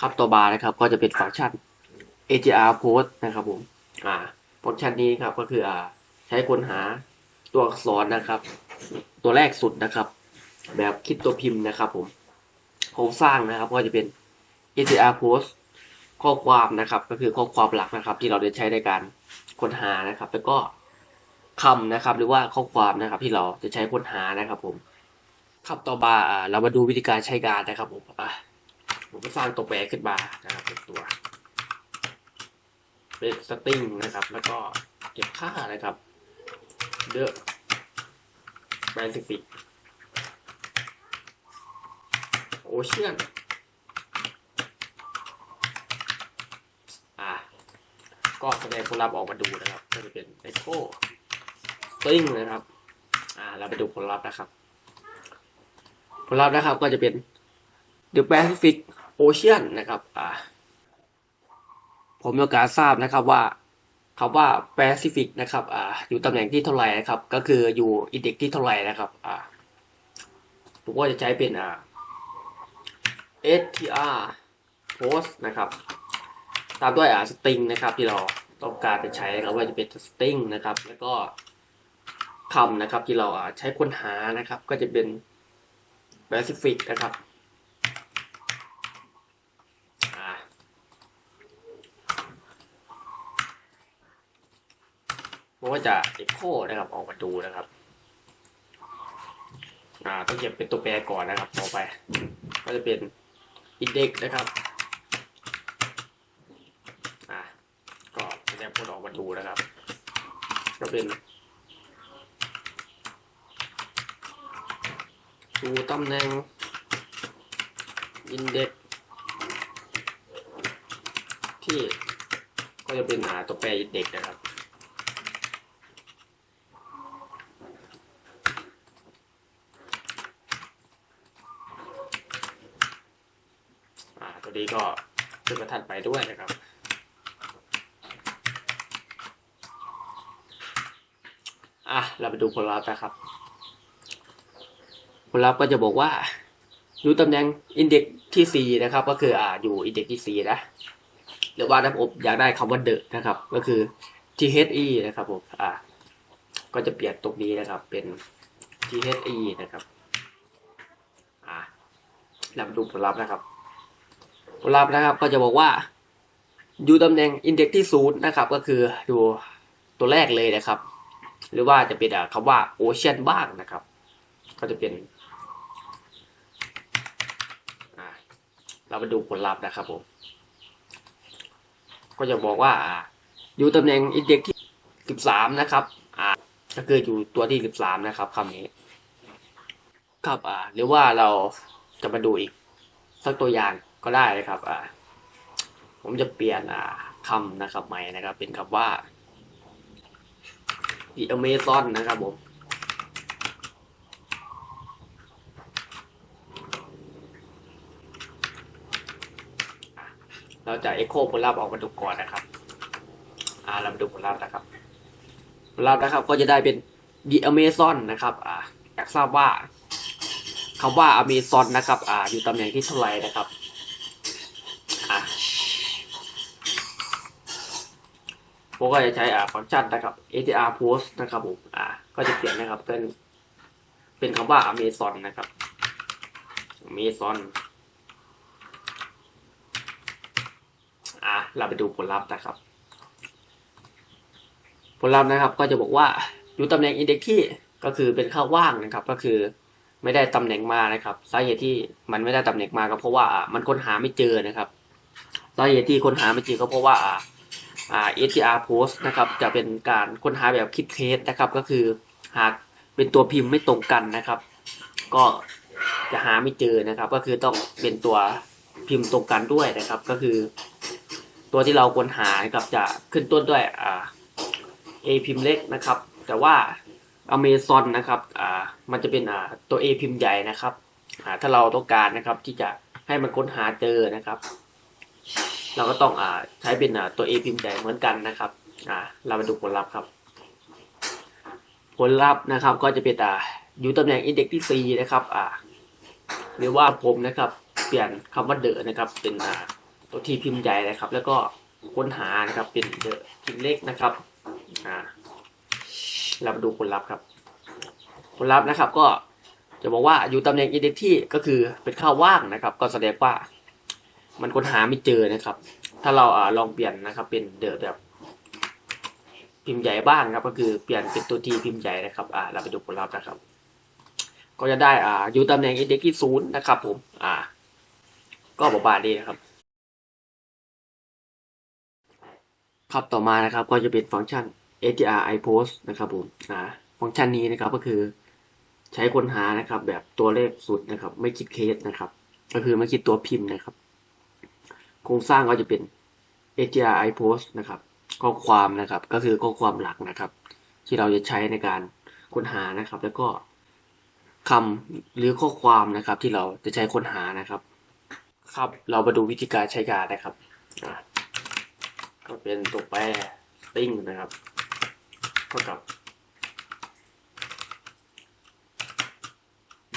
ครับตัวบาร์นะครับ ก็จะเป็นฟังก์ชัน ATR post นะครับผมอ่าฟังก์ชันนี้ครับก็คืออ่าใช้ค้นหาตัวอักษรนะครับ ตัวแรกสุดนะครับ แบบคิดตัวพิมพ์นะครับผมโครงสร้างนะครับก็จะเป็น ATR post ข้อความนะครับ ก็คือข้อความหลักนะครับ ที่เราจะใช้ในการค้นหานะครับ แล้วก็คำนะครับ หรือว่าข้อความนะครับ ที่เราจะใช้ค้นหานะครับ ผมครับต่อมาอ่าเรามาดูวิธีการใช้งานนะครับผมอะ ผมก็สร้างตัวแปรขึ้นมานะครับเป็นตัวเป็นสตริงนะครับ แล้วก็เก็บค่านะครับเดอะแบรนด์ฟิกโอเชียนอะก็แสดงผลลัพธ์ออกมาดูนะครับ ก็จะเป็น Echo String นะครับ อ่า เราไปดูผลลัพธ์นะครับ ผลลัพธ์นะครับก็จะเป็น The Pacific Ocean นนะครับอ่าผมมีโอกาสทราบนะครับว่าคำว่า Pacific นะครับอ่าอยู่ตำแหน่งที่เท่าไหร่นะครับ ก็คืออยู่อินเด็กที่เท่าไหร่นะครับอ่าผมก็จะใช้เป็นอ่า str post นะครับ ตามด้วยอ่า string นะครับ ที่เราต้องการจะใช้นะครับว่าจะเป็น string นะครับ แล้วก็คำนะครับที่เราอ่าใช้ค้นหานะครับ ก็จะเป็น Pacific นะครับ อ่า ผมก็จะ echo นะครับออกมาดูนะครับอ่าต้องเก็บเป็นตัวแปรก่อนนะครับต่อไป ก็จะเป็น index นะครับอ่าก็แสดงผลออกมาดูนะครับ ก็เป็นดูตำแหน่ง index ที่ก็จะเป็นหาตัวแปร index นะครับ อ่า ตัวนี้ก็ ขึ้นมาถัดไปด้วยนะครับอะเราไปดูผลลัพธ์นะครับ ผลลัพธ์ก็จะบอกว่า อยู่ตำแหน่งอินเด็กที่ 4 นะครับ ก็คืออ่าอยู่อินเด็กที่ 4 นะหรือว่าถ้าผมอยากได้คำว่าเดอะนะครับ ก็คือ THE นะครับผมอ่าก็จะเปลี่ยนตรงนี้นะครับ เป็น THE นะครับอ่าเรามาดูผลลัพธ์นะครับ ผลลัพธ์นะครับ ก็จะบอกว่า อยู่ตำแหน่งอินเด็กที่ศูนย์นะครับ ก็คือดูตัวแรกเลยนะครับ หรือว่าจะเป็นคำว่าโอเชียนบ้างนะครับ ก็จะเป็นอ่าเรามาดูผลลัพธ์นะครับผมก็จะบอกว่าอยู่ตำแหน่งอินเด็กที่สิบสามนะครับอ่าก็คืออยู่ตัวที่สิบสามนะครับคำนี้ ครับอ่าหรือว่าเราจะมาดูอีกสักตัวอย่าง ก็ได้นะครับอ่าผมจะเปลี่ยนอ่าคำนะครับใหม่นะครับ เป็นคำว่า The Amazon นะครับผมเราจะ Echo ผลลัพธ์ออกมาดูก่อนนะครับอ่าเรามาดูผลลัพธ์นะครับ ผลลัพธ์นะครับก็จะได้เป็น The Amazon นะครับอ่าอยากทราบว่าคำว่า Amazon นะครับอ่าอยู่ตำแหน่งที่เท่าไหร่นะครับ อ่า ผมก็จะใช้อ่าฟังก์ชันนะครับ ATR post นะครับผมอ่าก็จะเปลี่ยนนะครับเป็นเป็นคำว่า Amazon นะครับ Amazon อะเราไปดูผลลัพธ์นะครับ ผลลัพธ์นะครับก็จะบอกว่าอยู่ตำแหน่งอินเด็กที่ก็คือเป็นค่าว่างนะครับ ก็คือไม่ได้ตำแหน่งมานะครับสาเหตุที่มันไม่ได้ตำแหน่งมาก็เพราะว่าอ่ามันค้นหาไม่เจอนะครับสาเหตุที่ค้นหาไม่เจอก็เพราะว่า อ่าอ่า ATR post นะครับจะเป็นการค้นหาแบบคิดเคสนะครับ ก็คือหากเป็นตัวพิมพ์ไม่ตรงกันนะครับ ก็จะหาไม่เจอนะครับ ก็คือต้องเป็นตัวพิมพ์ตรงกันด้วยนะครับ ก็คือ ตัวที่เราควรหานะครับจะขึ้นต้นด้วยอ่า A พิมพ์เล็กนะครับ แต่ว่า Amazon นะครับอ่ามันจะเป็นอ่าตัว A พิมพ์ใหญ่นะครับอ่าถ้าเราต้องการนะครับที่จะให้มันค้นหาเจอนะครับ เราก็ต้องอ่าใช้เป็นอ่าตัว A พิมพ์ใหญ่เหมือนกันนะครับอ่าเรามาดูผลลัพธ์ครับ ผลลัพธ์นะครับก็จะเป็นอ่าอยู่ตำแหน่ง index ที่ 4 นะครับอ่าหรือว่าผมนะครับ เปลี่ยนคำว่าเดอะนะครับ เป็นอ่าตัวทีพิมพ์ใหญ่นะครับ แล้วก็ค้นหานะครับเป็นเดอะพิมพ์เล็กนะครับอ่าเรามาดูผลลัพธ์ครับ ผลลัพธ์นะครับก็จะบอกว่าอยู่ตำแหน่ง index ที่ก็คือเป็นค่าว่างนะครับ ก็แสดงว่า มันค้นหาไม่เจอนะครับ ถ้าเราอลองเปลี่ยนนะครับ เป็นเดอะแบบพิมพ์ใหญ่บ้างครับ ก็คือเปลี่ยนเป็นตัวทีพิมพ์ใหญ่นะครับอ่าเราไปดูผลลัพธ์นะครับ ก็จะได้อ่าอยู่ตำแหน่ง index ที่ศูนย์นะครับผมอ่า ก็ประมาณนี้นะครับ ครับต่อมานะครับ ก็จะเป็นฟังก์ชัน ATR iPost นะครับผมอ่าฟังก์ชันนี้นะครับก็คือใช้ค้นหานะครับ แบบตัวเลขสุดนะครับ ไม่คิดเคสนะครับ ก็คือไม่คิดตัวพิมพ์นะครับ โครงสร้างก็จะเป็น ATR iPost นะครับข้อความนะครับก็คือข้อความหลักนะครับ ที่เราจะใช้ในการค้นหานะครับ แล้วก็คำหรือข้อความนะครับที่เราจะใช้ค้นหานะครับ ครับเรามาดูวิธีการใช้งานนะครับก็เป็นตัวแปร string นะครับเท่ากับ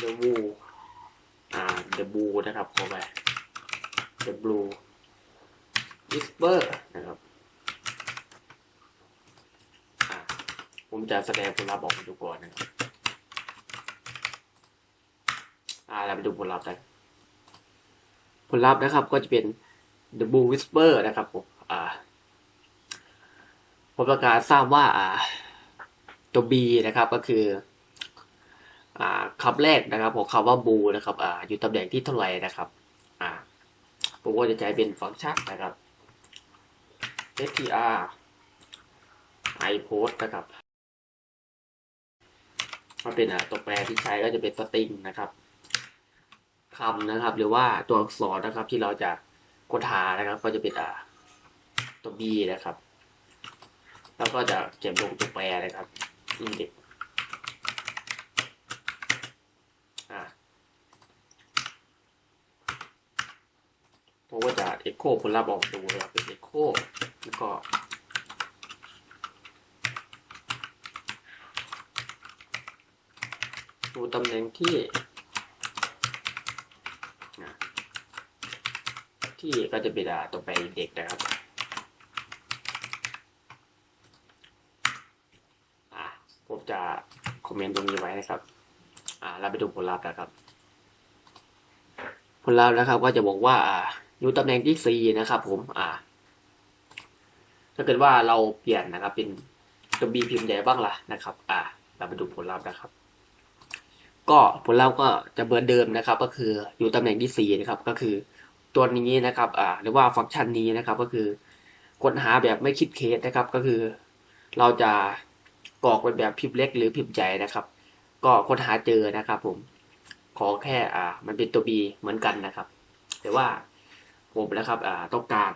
the blue อ่า the blue นะครับเข้าไป the blue whisper นะครับ ผมจะแสดงผลลัพธ์ออกมาดูก่อนนะครับ อ่าเราไปดูผลลัพธ์กัน ผลลัพธ์นะครับก็จะเป็น the blue whisper นะครับผม อ่า ผมต้องการทราบว่า อ่า ตัว B นะครับก็คืออ่าคำแรกนะครับของคำว่า blue นะครับอ่าอยู่ตำแหน่งที่เท่าไหร่นะครับอ่าผมก็จะใช้เป็นฟังก์ชันนะครับ str iPost นะครับมันเป็นอ่าตัวแปรที่ใช้ก็จะเป็น string นะครับคำนะครับ หรือว่าตัวอักษรนะครับที่เราจะค้นหานะครับ ก็จะเป็นอ่าตัว b นะครับ แล้วก็จะเก็บลงตัวแปรนะครับ index อ่าผมก็จะ echo ผลลัพธ์ออกดูนะครับเป็น echo แล้วก็ ดูตำแหน่งที่ ที่ก็จะเป็นตัวแปเด็กนะครับผมจะคอมเมนต์ตรงนี้ไว้นะครับ อ่า เราไปดูผลลัพธ์นะครับ ผลลัพธ์นะครับก็จะบอกว่าอ่าอยู่ตำแหน่งที่ 4 นะครับ ผม อ่า ถ้าเกิดว่าเราเปลี่ยนนะครับ เป็นตัว B พิมพ์ใหญ่บ้างล่ะนะครับ อ่าเราไปดูผลลัพธ์นะครับ ก็ผลลัพธ์ก็จะเหมือนเดิมนะครับ ก็คืออยู่ตำแหน่งที่4นะครับ ก็คือตัวนี้นะครับ อ่า หรือว่าฟังก์ชันนี้นะครับ ก็คือค้นหาแบบไม่คิดเคสนะครับ ก็คือ เราจะกรอกเป็นแบบพิมพ์เล็กหรือพิมพ์ใหญ่นะครับ ก็ค้นหาเจอนะครับ ผม ขอแค่ อ่า มันเป็นตัว B เหมือนกันนะครับ แต่ว่าผมนะครับ อ่า ต้องการ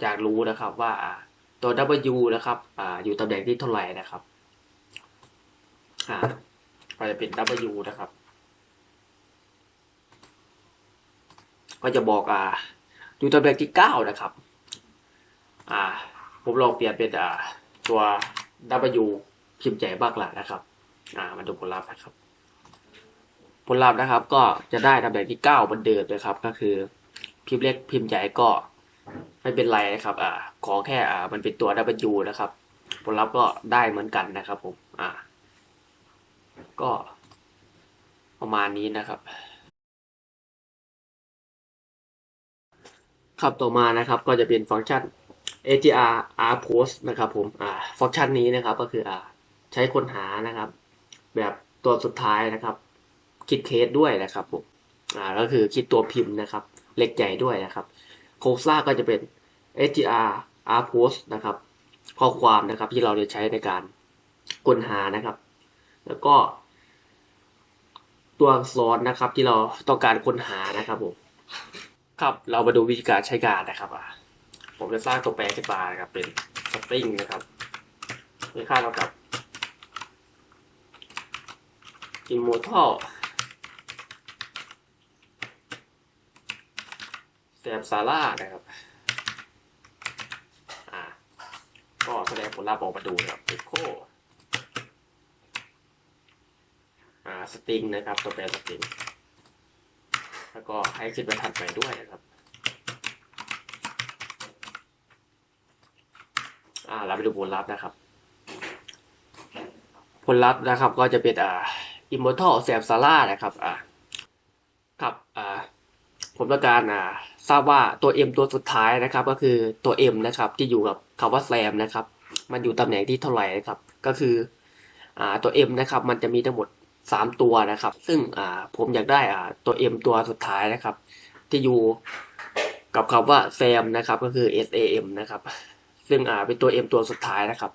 อยากรู้นะครับว่าตัว W นะครับออยู่ตำแหน่งที่เท่าไหร่นะครับก็จะเป็น W นะครับ ก็จะบอกอ่าอยู่ตำแหน่งที่เก้านะครับ อ่า ผมลองเปลี่ยนเป็นอ่าตัว W พิมพ์ใหญ่บ้างละนะครับ อ่า มาดูผลลัพธ์นะครับ ผลลัพธ์นะครับ ก็จะได้ตำแหน่งที่เก้าเหมือนเดิมนะครับ ก็คือพิมพ์เล็กพิมพ์ใหญ่ก็ ไม่เป็นไรนะครับอ่าขอแค่อ่ามันเป็นตัว W นะครับ ผลลัพธ์ก็ได้เหมือนกันนะครับผมอ่า ก็ประมาณนี้นะครับครับต่อมานะครับก็จะเป็นฟังก์ชัน ATR R post นะครับผมอ่าฟังก์ชันนี้นะครับก็คืออ่าใช้ค้นหานะครับ แบบตัวสุดท้ายนะครับคิดเคสด้วยนะครับผมอ่าก็คือคิดตัวพิมพ์นะครับ เล็กใหญ่ด้วยนะครับ โครงสร้าก็จะเป็น ATR R post นะครับ ข้อความนะครับที่เราจะใช้ในการค้นหานะครับ แล้วก็ ตัวอักษรนะครับที่เราต้องการค้นหานะครับผมครับเรามาดูวิธีการใช้งานนะครับอะผมจะสร้างตัวแปรขึ้นมานะครับเป็นสตริงนะครับมีค่าเท่ากับ immortal แถบซาร่านะครับอ่าก็แสดงผลลัพธ์ออกมาดูนะครับเอโคอ่าสตริงนะครับ ตัวแปรสตริง แล้วก็ให้คิดนบรรทัดไปด้วยนะครับอ่าเราไปดูผลลัพธ์นะครับ ผลลัพธ์นะครับก็จะเป็นอ่าอิมมอร์ทัลแซมซาร่านะครับอ่าครับอ่าผมต้องการอ่า ทราบว่าตัว M ตัวสุดท้ายนะครับก็คือตัว M นะครับที่อยู่กับคำว่าแซมนะครับมันอยู่ตำแหน่งที่เท่าไหร่นะครับก็คืออตัว M นะครับมันจะมีทั้งหมดสามตัวนะครับ ซึ่งผมอยากได้ตัว M ตัวสุดท้ายนะครับ ที่อยู่กับคำว่าแซมนะครับก็คือ S A M นะครับซึ่งเป็นตัว M ตัวสุดท้ายนะครับ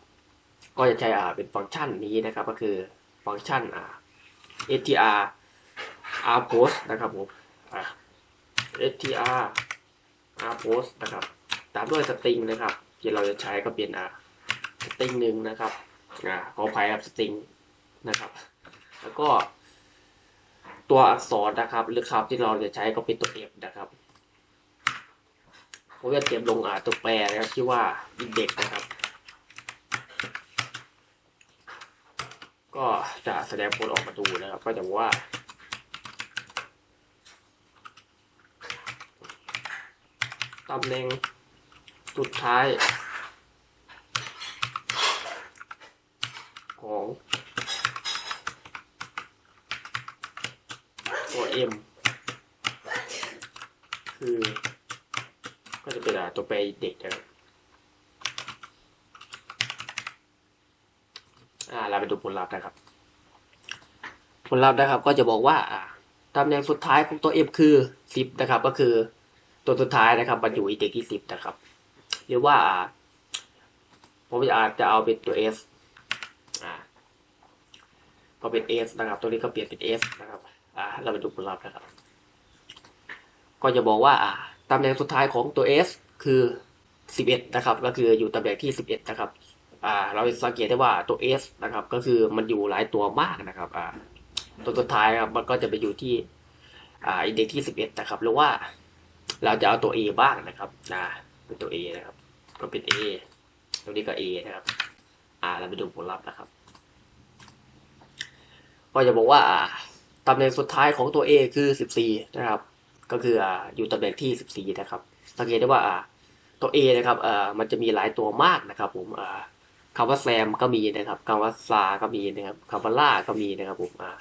ก็จะใช้เป็นฟังก์ชันนี้นะครับ ก็คือฟังก์ชันอ่า str r post นะครับผม str r post นะครับ ตามด้วยสตริงนะครับ ที่เราจะใช้ก็เป็นอ่าสตริงหนึ่งนะครับอ่าขออภัยครับสตริงนะครับ แล้วก็ ตัวอักษรนะครับ หรือคำที่เราจะใช้ก็เป็นตัว F นะครับผมจะเตรียมลงอ่าตัวแปรนะครับที่ว่า index นะครับ ก็จะแสดงผลออกมาดูนะครับ ก็จะว่า ตำแหน่งสุดท้าย ของตัว M คือ ก็จะเป็นตัวแปรเด็กนะครับอ่าเราไปดูผลลัพธ์นะครับ ผลลัพธ์นะครับก็จะบอกว่าอ่าตำแหน่งสุดท้ายของตัว M คือ 10 นะครับก็คือ ตัวสุดท้ายนะครับมันอยู่อีเด็กที่10นะครับหรือว่าผมอาจจะเอาเป็นตัว S อ่าก็เป็น S นะครับ ตัวนี้ก็เปลี่ยนเป็น S นะครับอ่าเราไปดูผลลัพธ์นะครับ ก็จะบอกว่าอ่าตำแหน่งสุดท้ายของตัว S คือ 11 นะครับ ก็คืออยู่ตำแหน่งที่ 11 นะครับอ่าเราสังเกตได้ว่าตัว S นะครับ ก็คือมันอยู่หลายตัวมากนะครับอ่าตัวสุดท้ายครับมันก็จะไปอยู่ที่อ่าอินเด็กที่ 11 นะครับหรือว่า เราจะเอาตัว A บ้างนะครับอ่าเป็นตัว A นะครับ ก็เป็น A ตรงนี้ก็ A นะครับ อ่าเราไปดูผลลัพธ์นะครับ ก็จะบอกว่าตำแหน่งสุดท้ายของตัว A คือ 14 นะครับ ก็คืออยู่ตำแหน่งที่ 14 นะครับ สังเกตได้ว่าตัว A นะครับเอ่อมันจะมีหลายตัวมากนะครับผมอ่าคำว่าแซมก็มีนะครับคำว่าซาก็มีนะครับคำว่าล่าก็มีนะครับผมอ่า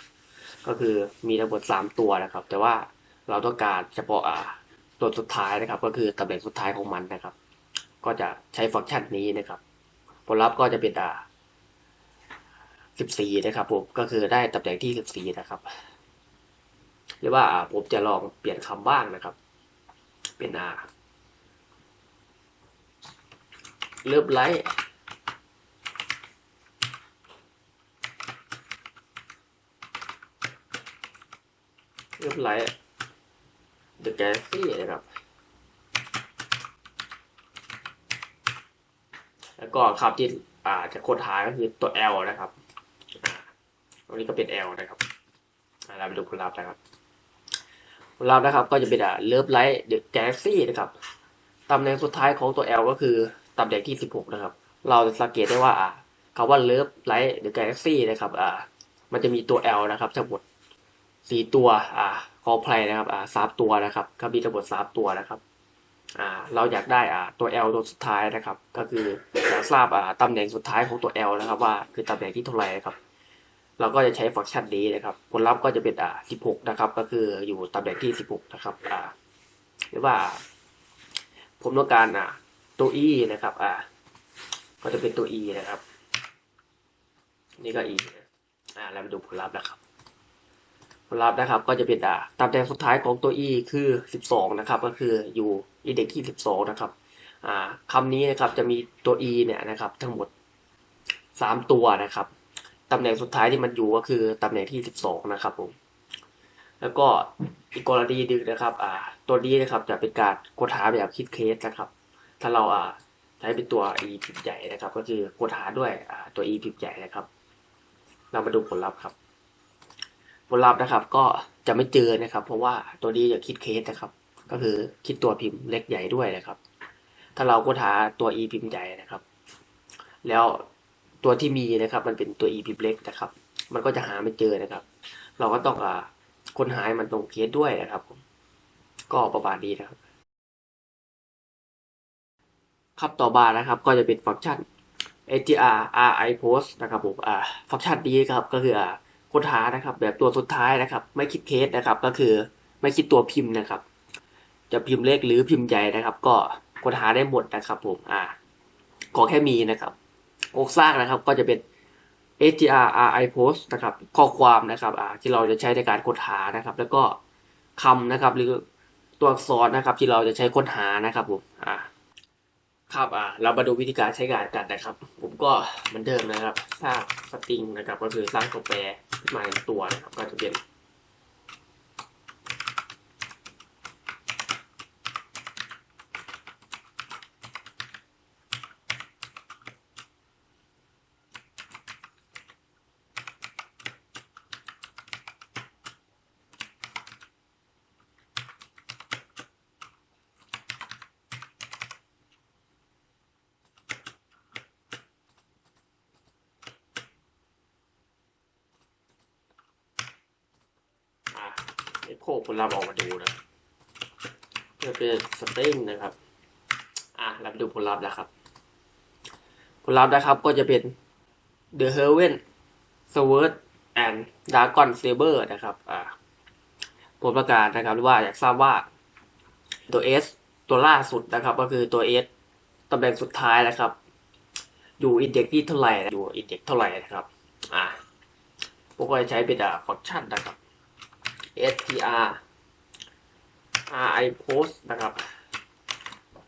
ก็คือมีทั้งหมดสามตัวนะครับ แต่ว่าเราต้องการเฉพาะอ่า ตัวสุดท้ายนะครับ ก็คือตำแหน่งสุดท้ายของมันนะครับ ก็จะใช้ฟังก์ชันนี้นะครับ ผลลัพธ์ก็จะเป็นอ่า14 นะครับผมก็คือได้ตำแหน่งที่ 14 นะครับ หรือว่าผมจะลองเปลี่ยนคำบ้างนะครับ เป็นอ่าเริ่มไลท์เริ่มไลท์ เดอะแกลซี่นะครับ แล้วก็คำที่อ่าจะค้นหาก็คือตัว L นะครับอ่าตรงนี้ก็เป็น L นะครับอ่าเราไปดูผลลัพธ์นะครับ ผลลัพธ์นะครับก็จะเป็นอ่าเลิฟไลท์เดอะแกลซี่นะครับตำแหน่งสุดท้ายของตัว L ก็คือตำแหน่งที่ 16 นะครับ เราจะสังเกตได้ว่าอ่าคำว่าเลิฟไลท์เดอะแกลซี่นะครับอ่ามันจะมีตัว L นะครับทั้งหมดสี่ตัวอ่า ขอไพลนะครับอ่าสามตัวนะครับก็มีทั้งหมดสามตัวนะครับอ่าเราอยากได้อ่าตัว L ตัวสุดท้ายนะครับ ก็คืออยากทราบอ่าตำแหน่งสุดท้ายของตัว L นะครับว่าคือตำแหน่งที่เท่าไหร่นะครับ เราก็จะใช้ฟังก์ชันนี้นะครับ ผลลัพธ์ก็จะเป็นอ่า16 นะครับ ก็คืออยู่ตำแหน่งที่ 16 นะครับอ่าหรือว่า ผมต้องการอ่าตัว E นะครับอ่าก็จะเป็นตัว E นะครับ นี่ก็ E อ่าเราไปดูผลลัพธ์นะครับ ผลลัพธ์นะครับก็จะเป็นอ่าตำแหน่งสุดท้ายของตัว e คือ 12 นะครับ ก็คืออยู่อินเด็กซ์ที่ 12 นะครับอ่าคำนี้นะครับจะมีตัว e เนี่ยนะครับ ทั้งหมด 3 ตัวนะครับตำแหน่งสุดท้ายที่มันอยู่ก็คือตำแหน่งที่ 12 นะครับผมแล้วก็อีกกรณีหนึ่งนะครับ อ่า ตัวนี้นะครับจะเป็นการค้นหาแบบคิดเคสนะครับ ถ้าเราอ่าใช้เป็นตัว e พิมพ์ใหญ่นะครับ ก็คือค้นหาด้วยอ่าตัว e พิมพ์ใหญ่นะครับ เรามาดูผลลัพธ์ครับ ผลลัพธ์นะครับ ก็จะไม่เจอนะครับ เพราะว่าตัวนี้จะคิดเคสนะครับ ก็คือคิดตัวพิมพ์เล็กใหญ่ด้วยนะครับ ถ้าเราค้นหาตัว e พิมพ์ใหญ่นะครับ แล้วตัวที่มีนะครับ มันเป็นตัว e พิมพ์เล็กนะครับ มันก็จะหาไม่เจอนะครับ เราก็ต้องอ่าค้นหาให้มันตรงเคสด้วยนะครับผมก็ประมาณนี้นะครับ ครับต่อมานะครับ ก็จะเป็นฟังก์ชัน ATR RI post นะครับผมอ่าฟังก์ชันนี้ครับก็คืออ่า ค้นหานะครับ แบบตัวสุดท้ายนะครับ ไม่คิดเคสนะครับ ก็คือไม่คิดตัวพิมพ์นะครับ จะพิมพ์เล็กหรือพิมพ์ใหญ่นะครับ ก็ค้นหาได้หมดนะครับผมอ่าขอแค่มีนะครับโครงสร้างนะครับก็จะเป็น ATR RI post นะครับ ข้อความนะครับอ่าที่เราจะใช้ในการค้นหานะครับ แล้วก็คำนะครับ หรือตัวอักษรนะครับ ที่เราจะใช้ค้นหานะครับผมอ่า ครับอ่าเรามาดูวิธีการใช้งานกันนะครับ ผมก็เหมือนเดิมนะครับ สร้างสตริงนะครับ ก็คือสร้างตัวแปรขึ้นมาตัวนะครับ ก็จะเป็นอ่า เอ็โคผลลัพธ์ออกมาดูนะจะเป็นสตริงนะครับ อ่าเราไปดูผลลัพธ์นะครับ ผลลัพธ์นะครับก็จะเป็น The Heaven Sword and Dragon Saber นะครับ อ่าผลประกาศนะครับว่าอยากทราบว่าตัว S ตัวล่าสุดนะครับ ก็คือตัว S ตำแหน่งสุดท้ายนะครับ อยู่อินเด็กที่เท่าไหร่อยู่อินเด็กเท่าไหร่นะครับ อ่าพวกก็จะใช้เป็นอ่าฟังก์ชันนะครับ str ri post นะครับ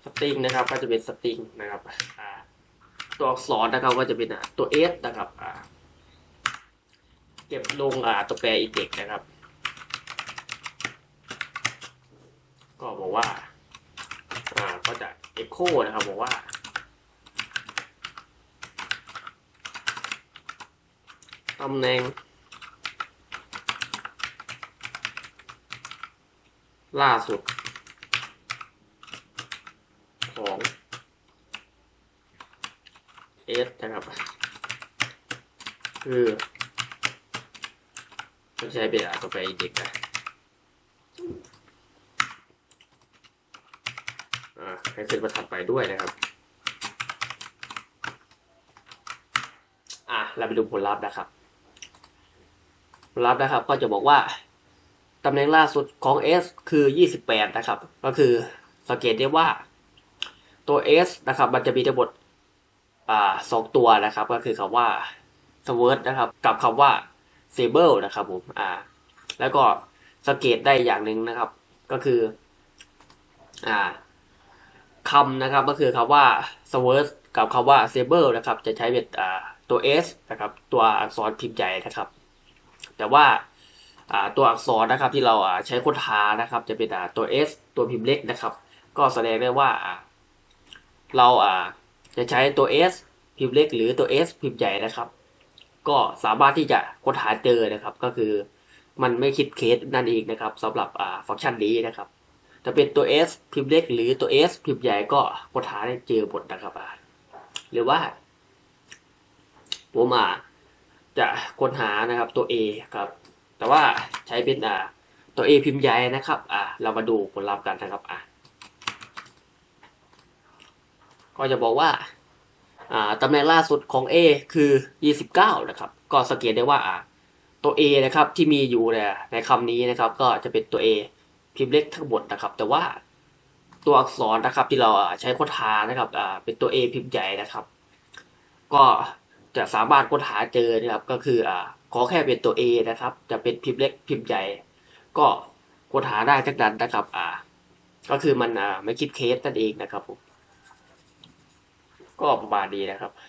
string นะครับก็จะเป็น string นะครับตัวอักษรนะครับก็จะเป็นตัว s นะครับเก็บลงตัวแปร index นะครับ ก็บอกว่าอ่าก็จะ echo นะครับบอกว่าตำแหน่ง ล่าสุด ของ S นะครับ คือไม่ใช่เป็นอ่าตัวแปอินเด็กนะอ่าให้ขึ้นมาถัดไปด้วยนะครับ อะเราไปดูผลลัพธ์นะครับ ผลลัพธ์นะครับ ก็จะบอกว่า ตำแหน่งล่าสุดของ S คือ 28 นะครับ ก็คือสังเกตได้ว่าตัว S นะครับ มันจะมีทั้งหมดอสองตัวนะครับ ก็คือคำว่า sword นะครับ กับคำว่า sable นะครับผมอ่าแล้วก็สังเกตได้อย่างหนึ่งนะครับ ก็คืออ่าคำนะครับ ก็คือคำว่า sword กับคำว่า sable นะครับ จะใช้เป็นอ่าตัว S นะครับ ตัวอักษรพิมพ์ใหญ่นะครับ แต่ว่า ตัวอักษรนะครับที่เราใช้ค้นหานะครับ จะเป็นตัว S ตัวพิมพ์เล็กนะครับ ก็แสดงได้ว่าเราจะใช้ตัว S พิมพ์เล็ก หรือตัว S พิมพ์ใหญ่นะครับ ก็สามารถที่จะค้นหาเจอนะครับ ก็คือมันไม่คิดเคสนั่นเองนะครับสำหรับฟังก์ชันนี้นะครับถ้าเป็นตัว S พิมพ์เล็ก หรือตัว S พิมพ์ใหญ่ก็ค้นหาได้เจอหมดนะครับหรือว่าผมอ่าจะค้นหานะครับตัว A ครับ แต่ว่าใช้เป็นอ่าตัว A พิมพ์ใหญ่นะครับอ่าเรามาดูผลลัพธ์กันนะครับอ่าก็จะบอกว่าอ่าตำแหน่งล่าสุดของ A คือ 29 นะครับ ก็สังเกตได้ว่าอ่าตัว A นะครับที่มีอยู่เนี่ยในคำนี้นะครับ ก็จะเป็นตัว A พิมพ์เล็กทั้งหมดนะครับ แต่ว่าตัวอักษรนะครับที่เราอ่าใช้ค้นหานะครับอ่าเป็นตัว A พิมพ์ใหญ่นะครับ ก็จะสามารถค้นหาเจอนะครับก็คืออ่า ขอแค่เป็นตัว A นะครับ จะเป็นพิมพ์เล็กพิมพ์ใหญ่ ก็ค้นหาได้ทั้งนั้นนะครับ อ่า ก็คือมันอ่าไม่คิดเคสนั่นเองนะครับผมก็ประมาณนี้นะครับ